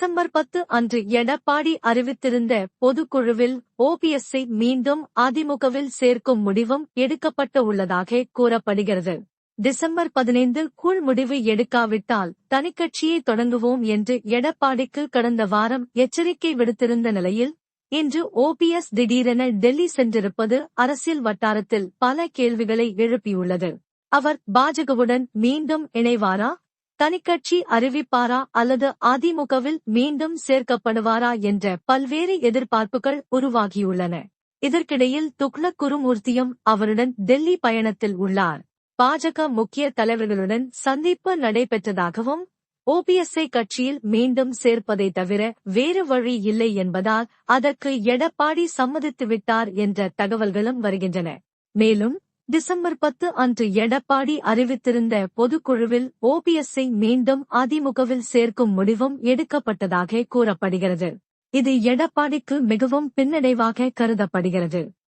December பத்து அன்று எடப்பாடி அறிவித்திருந்த பொதுக்குழுவில் ஓபிஎஸ்ஐ மீண்டும் அதிமுகவில் சேர்க்கும் முடிவும் எடுக்கப்பட்டு உள்ளதாக கூறப்படுகிறது. டிசம்பர் பதினைந்து கூழ் முடிவு எடுக்காவிட்டால் தனிக்கட்சியை தொடங்குவோம் என்று எடப்பாடிக்கு கடந்த வாரம் எச்சரிக்கை விடுத்திருந்த நிலையில் இன்று ஓபிஎஸ் திடீரென டெல்லி சென்றிருப்பது அரசியல் வட்டாரத்தில் பல கேள்விகளை எழுப்பியுள்ளது. அவர் பாஜகவுடன் மீண்டும் இணைவாரா? தனிக்கட்சி அறிவிப்பாரா அல்லது அதிமுகவில் மீண்டும் சேர்க்கப்படுவாரா என்ற பல்வேறு எதிர்பார்ப்புகள் உருவாகியுள்ளன. இதற்கிடையில் துக்ளக் குருமூர்த்தியும் அவருடன் டெல்லி பயணத்தில் உள்ளார். பாஜக முக்கிய தலைவர்களுடன் சந்திப்பு நடைபெற்றதாகவும் ஓபிஎஸ்ஐ கட்சியில் மீண்டும் சேர்ப்பதை தவிர வேறு வழி இல்லை என்பதால் அதற்கு எடப்பாடி சம்மதித்துவிட்டார் என்ற தகவல்களும் வருகின்றன. மேலும் டிசம்பர் பத்து அன்று எடப்பாடி அறிவித்திருந்த பொதுக்குழுவில் ஓபிஎஸ்ஐ மீண்டும் அதிமுகவில் சேர்க்கும் முடிவும் எடுக்கப்பட்டதாக கூறப்படுகிறது. இது எடப்பாடிக்கு மிகவும் பின்னடைவாக கருதப்படுகிறது.